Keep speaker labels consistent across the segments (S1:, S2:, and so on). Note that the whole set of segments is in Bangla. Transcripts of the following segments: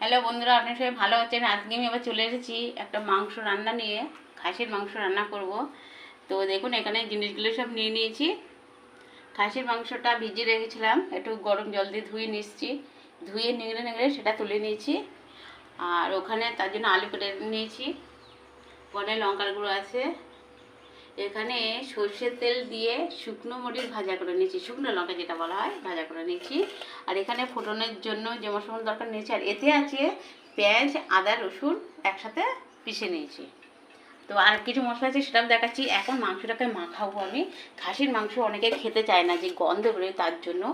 S1: হ্যালো বন্ধুরা আপনি সবাই ভালো আছেন? আজকে আমি আবার চলে এসেছি একটা মাংস রান্না নিয়ে, খাসির মাংস রান্না করব। তো দেখুন, এখানে জিনিসগুলো সব নিয়ে নিয়েছি। খাসির মাংসটা ভিজিয়ে রেখেছিলাম, একটু গরম জল দিয়ে ধুয়ে নিচ্ছি। ধুয়ে নিংড়ে নিংড়ে সেটা তুলে নিয়েছি। আর ওখানে তার জন্য আলু কেটে নিয়েছি। পরে লঙ্কার গুঁড়ো আছে। এখানে সর্ষের তেল দিয়ে শুকনো মরিচ ভাজা করে নিয়েছি। শুকনো লঙ্কা যেটা বলা হয়, ভাজা করে নিয়েছি। আর এখানে ফোটনের জন্য যে মশলা দরকার নিয়েছি, আর এতে আছে পেঁয়াজ, আদা, রসুন একসাথে পিষে নিয়েছি। তো আর কিছু মশলা আছে সেটাও দেখাচ্ছি। এখন মাংসটাকে মাখাবো আমি। খাসির মাংস অনেকে খেতে চায় না যে গন্ধ বেরোয় তার জন্য।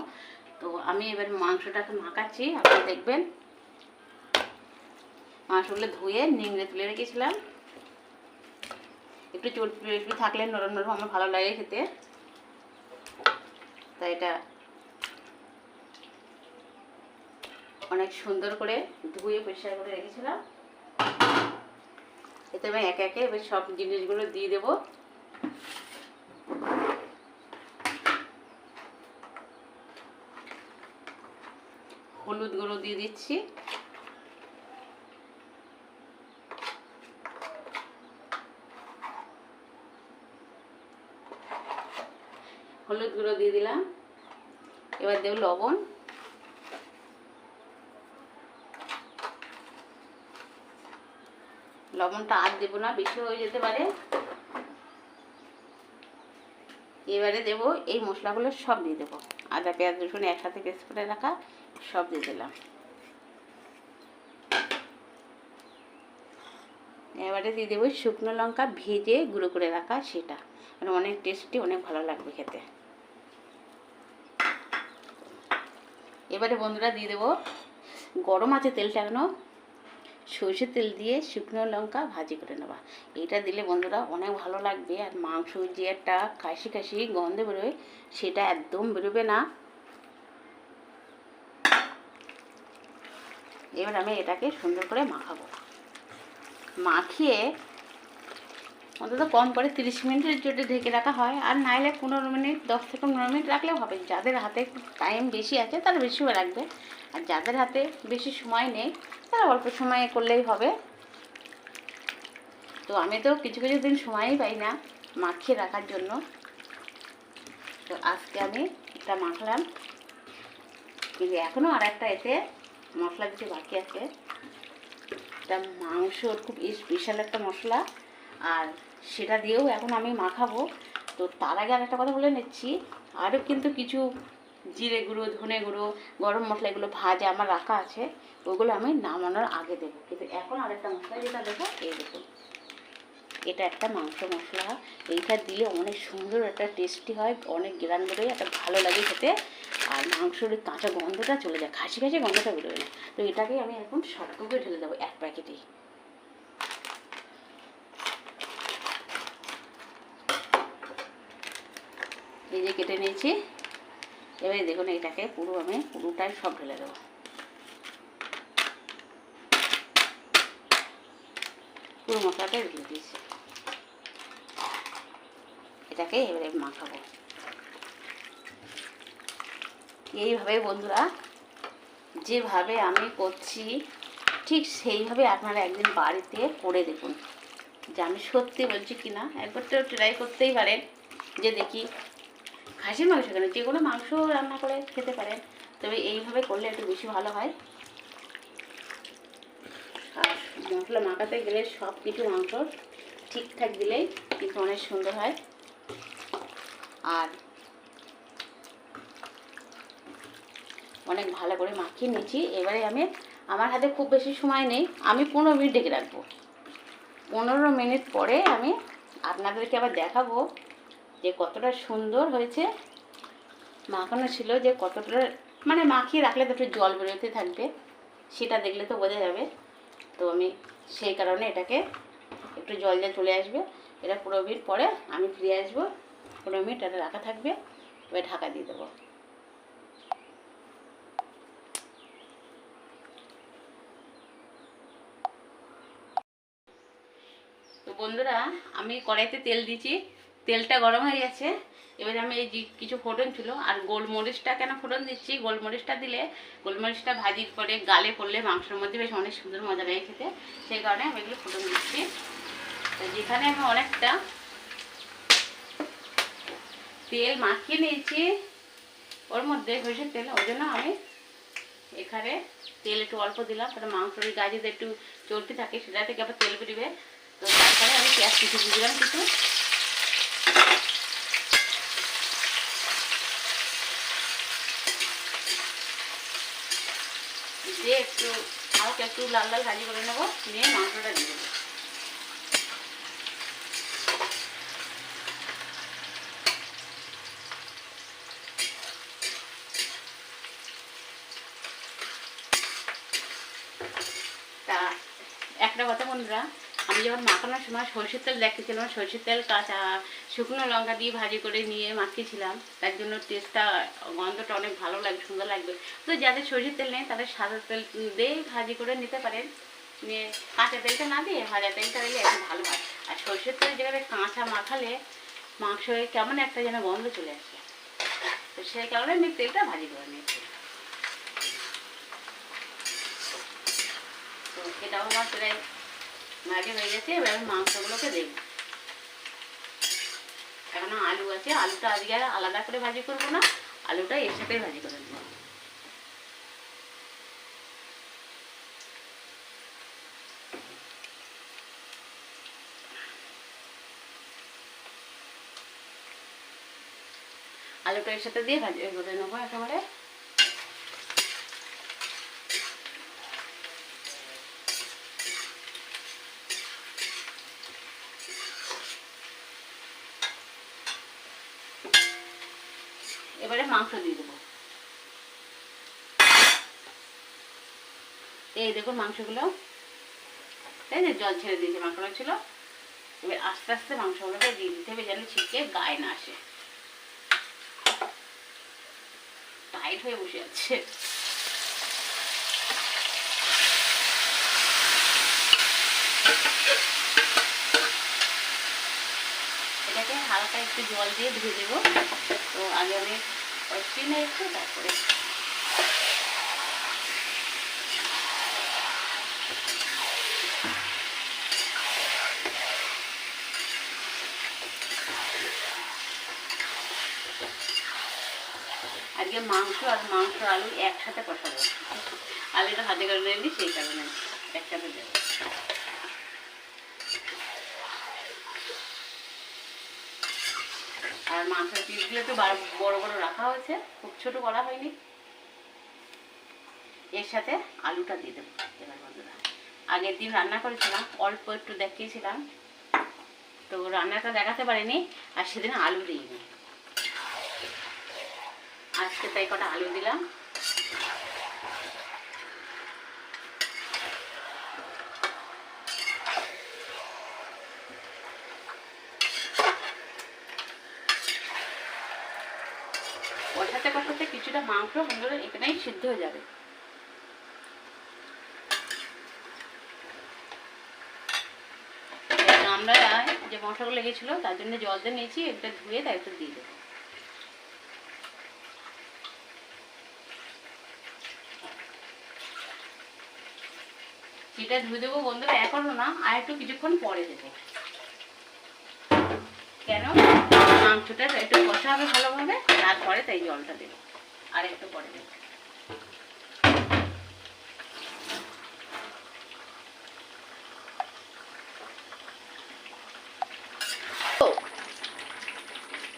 S1: তো আমি এবার মাংসটাকে মাখাচ্ছি, আপনি দেখবেন। মাংসগুলো ধুয়ে নিংড়ে তুলে রেখেছিলাম। একটু চটপটি একটু থাকলে নরম নরম আমার ভালো লাগে খেতে। তাই এটা অনেক সুন্দর করে ধুয়ে পরিষ্কার করে রেখেছিলাম। এতে আমি একে একে এবার সব জিনিসগুলো দিয়ে দেবো। হলুদ গুঁড়ো দিয়ে দিচ্ছি। হলুদ গুঁড়ো দিয়ে দিলাম। এবার দেব লবণ। লবণটা আর দেবো না, বেশি হয়ে যেতে পারে। এবারে দেব এই মশলাগুলো সব দিয়ে দেবো। আদা, পেঁয়াজ, রসুন একসাথে পেস্ট করে রাখা, সব দিয়ে দিলাম। এবারে দিয়ে দেবো শুকনো লঙ্কা ভেজে গুঁড়ো করে রাখা সেটা। মানে অনেক টেস্টি অনেক ভালো লাগবে খেতে। এবারে বন্ধুরা দিয়ে দেবো গরম আছে তেলটা এখনও। সর্ষের তেল দিয়ে শুকনো লঙ্কা ভাজি করে নেবা। এটা দিলে বন্ধুরা অনেক ভালো লাগবে আর মাংস যে একটা কাশি কাশি গন্ধে বেরোয়, সেটা একদম বেরোবে না। এবার আমি এটাকে সুন্দর করে মাখাবো। মাখিয়ে অন্তত কম করে তিরিশ মিনিটের জন্য ঢেকে রাখা হয়। আর নাইলে পনেরো মিনিট, দশ থেকে পনেরো মিনিট রাখলেও হবে। যাদের হাতে টাইম বেশি আছে, তারা বেশিও রাখবে। আর যাদের হাতে বেশি সময় নেই, তারা অল্প সময়ে করলেই হবে। তো আমি তো কিছু কিছু দিন সময়ই পাই না মাখিয়ে রাখার জন্য। তো আজকে আমি এটা মাখলাম। কিন্তু এখনও আর একটা এতে মশলা দিতে বাকি আছে। এটা মাংসর খুব স্পেশাল একটা মশলা। আর সেটা দিয়েও এখন আমি মাখাবো। তো তার আগে আর একটা কথা বলে নিচ্ছি, আরও কিন্তু কিছু জিরে গুঁড়ো, ধনে গুঁড়ো, গরম মশলা এগুলো ভাজা আমার রাখা আছে, ওগুলো আমি নামানোর আগে দেবো। কিন্তু এখন আরেকটা মশলা যেটা দেবো, এই দেখুন। এটা একটা মাংস মশলা। এইটা দিলে অনেক সুন্দর একটা টেস্টি হয়, অনেক গ্রান বেরোয়, একটা ভালো লাগে খেতে। আর মাংসর কাঁচা গন্ধটা চলে যায়, খাসি খাসি গন্ধটা বেরোয় না। তো এটাকে আমি এখন সবটুকু ঢেলে দেবো এক প্যাকেটেই। এই যে কেটে নিয়েছি, এবারে দেখুন এটাকে পুরো আমি পুরোটাই সব ঢেলে দেবো। পুরো মশলাটাই ঢেলে দিয়েছি। এটাকে এবারে মাখাবো। এইভাবে বন্ধুরা, যেভাবে আমি করছি, ঠিক সেইভাবে আপনারা একদিন বাড়িতে করে দেখুন। যে আমি সত্যি বলছি কি না একবার তো ট্রাই করতেই পারেন। যে দেখি খাসির মাংস কেন? যে কোনো মাংস রান্না করে খেতে পারেন, তবে এইভাবে করলে একটু বেশি ভালো হয়। আর মশলা মাখাতে গেলে সব কিছু মাংস ঠিকঠাক দিলেই কিন্তু অনেক সুন্দর হয়। আর অনেক ভালো করে মাখিয়ে নিয়েছি। এবারে আমি, আমার হাতে খুব বেশি সময় নেই। আমি পনেরো মিনিট ডেকে রাখব। পনেরো মিনিট পরে আমি আপনাদেরকে আবার দেখাবো যে কতটা সুন্দর হয়েছে। মাখানো ছিল যে কতটা মানে মাখিয়ে রাখলে তো একটু জল বেরোতে থাকবে, সেটা দেখলে তো বোঝা যাবে। তো আমি সেই কারণে এটাকে একটু জল জল চলে আসবে। এটা পনেরো মিনিট পরে আমি ফিরে আসব। পনেরো মিনিট এটা রাখা থাকবে। এবার ঢাকা দিয়ে দেবো। তো বন্ধুরা, আমি কড়াইতে তেল দিয়েছি। তেলটা গরম হয়ে গেছে। এবারে আমি এই কিছু ফোড়ন ছিল, আর গোলমরিচটা কেন ফোড়ন দিচ্ছি? গোলমরিচটা দিলে, গোলমরিচটা ভাজি করে গালে পড়লে মাংসের মধ্যে বেশ অনেক সুন্দর মজা লাগে খেতে। সেই কারণে আমি এগুলো ফোড়ন দিচ্ছি। তো যেখানে আমি অনেকটা তেল মাখিয়ে নিয়েছি, ওর মধ্যে সরষের তেল, ওই জন্য আমি এখানে তেল একটু অল্প দিলাম। কারণ মাংসের যদি একটু চর্বি থাকে, সেটা থেকে আবার তেল বেরিবে। তো তারপরে আমি পেঁয়াজ কিছু দিলাম কিছু। দিয়ে একটু আমাকে একটু লাল লাল ভাজি করে নেব নিয়ে মাংসটা দিয়ে দেবো। তা, একটা কথা বন্ধুরা আমি যখন মাখানোর সময় সরষের তেল দেখেছিলাম, সরষের তেল, কাঁচা শুকনো লঙ্কা দিয়ে ভাজি করে নিয়ে মাখিয়েছিলাম, তার জন্য টেস্টটা গন্ধটা অনেক ভালো লাগবে, সুন্দর লাগবে। তো যাদের সরষের তেল নেই, তাদের সাদা তেল দিয়ে ভাজি করে নিতে পারেন। নিয়ে কাঁচা তেলটা না দিয়ে ভাজা তেলটা দিলে একটু ভালো হয়। আর সরষের তেল যেখানে কাঁচা মাখালে মাংস কেমন একটা যেন গন্ধ চলে আসে। তো সেই কারণে আমি তেলটা ভাজি করে নিয়েছি। তো এটাও আমার প্রায় ভাজি হয়ে গেছে, এবার আমি মাংসগুলোকে দেব। এখনও আলু আছে, আলুটা আজকে আর আলাদা করে ভাজি করব না, আলুটা এর সাথে ভাজি করে দেবো আলুটা এর সাথে দিয়ে ভাজি করে নেব একেবারে এবারে মাংস দিয়ে দেবো। এই দেখুন মাংসগুলো। যে জল ছেড়ে দিয়েছে মাংসগুলো ছিল। এবার আস্তে আস্তে মাংসগুলোকে দিয়ে দিতে হবে যেন ছিটকে গায়ে না আসে। টাইট হয়ে বসে আছে। এটাকে হালকা একটু জল দিয়ে ধুয়ে দেবো। তো আগে আমি নিয়ে একটু তারপরে আজকে মাংস আর মাংস আলু একসাথে কষাবো। আলুটা হাতে করে নিয়ে সেই কারণে একসাথে দেবো। আর মাংসের পিসগুলো তো বড় বড় রাখা হয়েছে। খুব ছোট করা হয়নি। এর সাথে আলুটা দিয়ে দেবো এবার বন্ধুরা। আগের দিন রান্না করেছিলাম, অল্প একটু দেখিয়েছিলাম। তো রান্নাটা দেখাতে পারিনি, আর সেদিন আলু দিইনি। আজকে তাই কটা আলু দিলাম কষাতে কিছুটা মাংস সুন্দর এখানেই সিদ্ধ হয়ে যাবে। আমরা যে তার জন্য জল দিয়ে নিয়েছি, এটা ধুয়ে দিয়ে দেবো। এটা ধুয়ে দেবো বন্ধুরা না, আর একটু কিছুক্ষণ পরে দেবো। কেন? মাংসটা একটু কষা হবে ভালোভাবে, তারপরে তাই জলটা দেবো। আর একটু পরে দেবো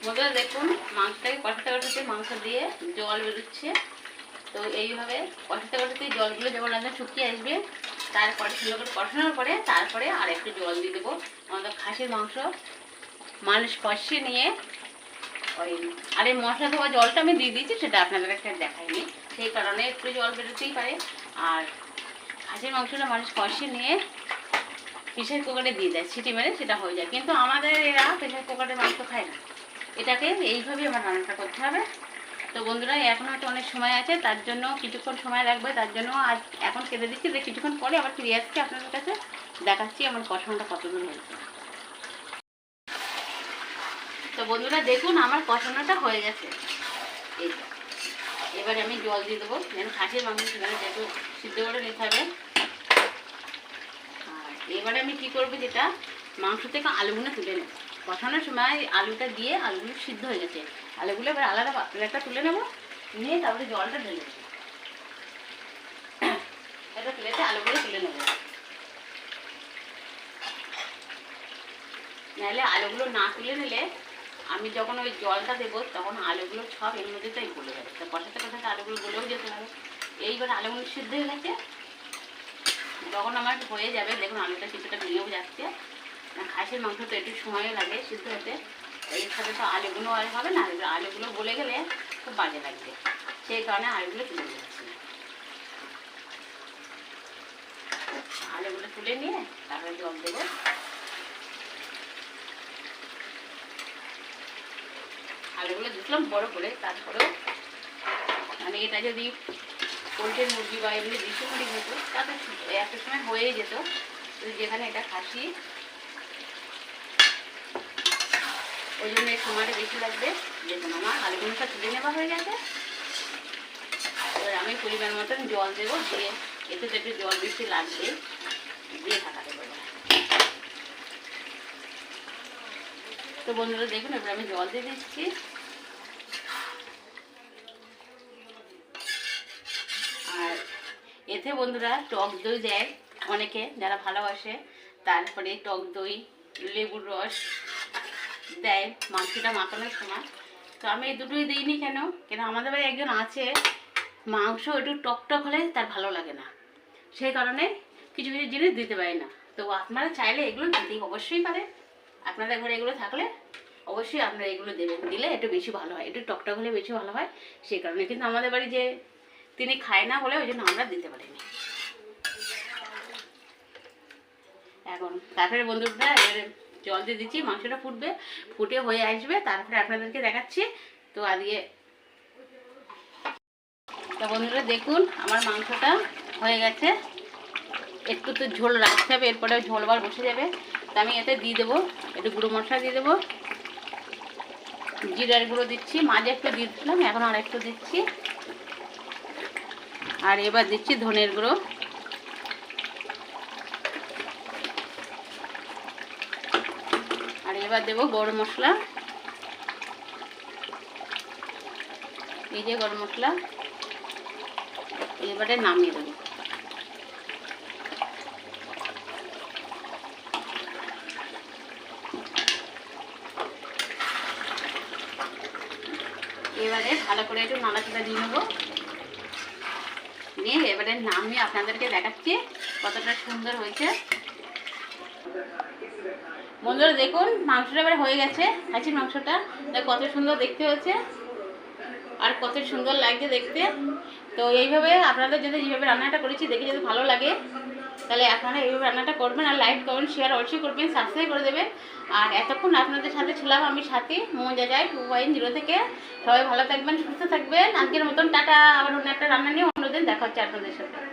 S1: বন্ধুরা দেখুন, মাংসটাকে কষাতে কষাতে মাংস দিয়ে জল বেরোচ্ছে। তো এইভাবে কষাতে কষাতে জলগুলো যখন একদম শুকিয়ে আসবে, তারপরে সুন্দর করে কষানোর পরে তারপরে আর একটু জল দিয়ে দেবো। আমাদের খাসির মাংস মানুষ কষিয়ে নিয়ে ওই আর এই মশলা ধোয়া জলটা আমি দিয়ে দিয়েছি, সেটা আপনাদের কাছে দেখাইনি। সেই কারণে একটু জল বেরোতেই পারে। আর খাসির মাংসটা মানুষ কষিয়ে নিয়ে প্রেশার কুকারে দিয়ে দেয় সিটি মেরে সেটা হয়ে যায়। কিন্তু আমাদের এরা প্রেশার কুকারে মাংস খায় না। এটাকে এইভাবেই আমার রান্নাটা করতে হবে। তো বন্ধুরা, এখন হয়তো অনেক সময় আছে, তার জন্য কিছুক্ষণ সময় লাগবে, তার জন্য আজ এখন কেটে দিচ্ছি। যে কিছুক্ষণ পরে আবার ফিরে আসছি আপনাদের কাছে, দেখাচ্ছি আমার কষানোটা কত দূর হয়েছে। তো বন্ধুরা দেখুন, আমার কষানোটা হয়ে গেছে। এই এবারে আমি জল দিয়ে দেবো। যেন খাসির মাংস যেহেতু সিদ্ধ করে নিতে হবে। আর এবারে আমি কি করব যেটা? মাংস থেকে আলুগুলো তুলে নেব। কষানোর সময় আলুটা দিয়ে আলুগুলো সিদ্ধ হয়ে গেছে। আলুগুলো এবার আলাদা একটা তুলে নেব। নিয়ে তারপরে জলটা ঢেলে দেবো একটা প্লেটে আলুগুলো তুলে নেব। নাহলে আলুগুলো না তুলে নিলে আমি যখন ওই জলটা দেবো, তখন আলুগুলো সব এর মধ্যে তাই গলে যাবে। তো কষাতে কষাতে আলুগুলো গলেও যেতে হবে। এইবার আলুগুলো সিদ্ধ হয়ে গেছে। যখন আমার হয়ে যাবে, দেখুন আলুটা কিছুটা ভেঙেও যাচ্ছে। খাসির মাংস তো একটু সময় লাগে সিদ্ধ হতে। এর সাথে তো আলুগুলো আর হবে না আলুগুলো গলে গেলে খুব বাজে লাগবে। সেই কারণে আলুগুলো তুলে দিচ্ছি আলুগুলো তুলে নিয়ে তারপরে জল দেবো। আলুগুলো দিলাম বড় করে, তারপরেও মানে এটা যদি পোলট্রির মুরগি বা এমনি দেশি মুরগি হতো তাতে একটা সময় হয়েই যেত। যেখানে এটা খাসি, ওই জন্য সময়টা বেশি লাগবে। দেখুন আমার আলুগুলোটা তুলে নেওয়া হয়ে গেছে। এবার আমি পরিমাণ মতন জল দেবো, দিয়ে এতে একটু জল বেশি লাগবে, দিয়ে থাকা দেবো। তো বন্ধুরা দেখুন, এবার আমি জল দিয়ে দিচ্ছি আর এতে বন্ধুরা টক দই দেয় অনেকে যারা ভালোবাসে। তারপরে টক দই, লেবুর রস দেয় মাংসটা মাখানোর সময়। তো আমি এই দুটোই দিইনি কেন? কেন আমাদের বাড়ি একজন আছে, মাংস একটু টক টক হলে তার ভালো লাগে না। সেই কারণে কিছু কিছু জিনিস দিতে পারি না। তো আপনারা চাইলে এগুলো দিতে অবশ্যই পারে আপনাদের ঘরে এগুলো থাকলে অবশ্যই আপনারা এগুলো দেবেন। দিলে একটু বেশি ভালো হয়, একটু টকটক হলে বেশি ভালো হয়। সেই কারণে কিন্তু আমাদের বাড়ি যে তিনি খায় না বলে ওই জন্য আমরা দিতে পারিনি। এখন তারপরে বন্ধুরা, এবারে জল দিয়ে দিচ্ছি, মাংসটা ফুটবে, ফুটে হয়ে আসবে, তারপরে আপনাদেরকে দেখাচ্ছি। তো আজকে তো বন্ধুরা দেখুন, আমার মাংসটা হয়ে গেছে। একটু তো ঝোল রাখতে হবে, এরপরে ঝোল বার বসে যাবে। তা আমি এতে দিয়ে দেবো, একটু গুঁড়ো মশলা দিয়ে দেবো। জিরার গুঁড়ো দিচ্ছি, মাঝে একটু দিয়ে দিলাম, এখন আর একটু দিচ্ছি। আর এবার দিচ্ছি ধনের গুঁড়ো। আর এবার দেবো গরম মশলা। এই যে গরম মশলা, এবারে নামিয়ে দেবো। এবারে ভালো করে একটু নাড়াচাড়া দিয়ে নেব। এবারে নামিয়ে আপনাদেরকে দেখাচ্ছি কতটা সুন্দর হয়েছে। বন্ধুরা, দেখুন, মাংসটা এবার হয়ে গেছে খাচ্ছি মাংসটা। কত সুন্দর দেখতে হয়েছে আর কত সুন্দর লাগছে দেখতে। তো এইভাবে আপনাদের যদি যেভাবে রান্নাটা করেছি, দেখে যদি ভালো লাগে তাহলে আপনারা এইভাবে রান্নাটা করবেন আর লাইক করবেন শেয়ার অবশ্যই করবেন সাবস্ক্রাইব করে দেবেন। আর এতক্ষণ আপনাদের সাথে ছিলাম আমি সাথে মজা যায় টু পয়েন্ট জিরো থেকে। সবাই ভালো থাকবেন, সুস্থ থাকবেন। আজকের মতন টাটা, আবার অন্য একটা রান্না নিয়ে অন্যদিন দেখা হচ্ছে আপনাদের সাথে।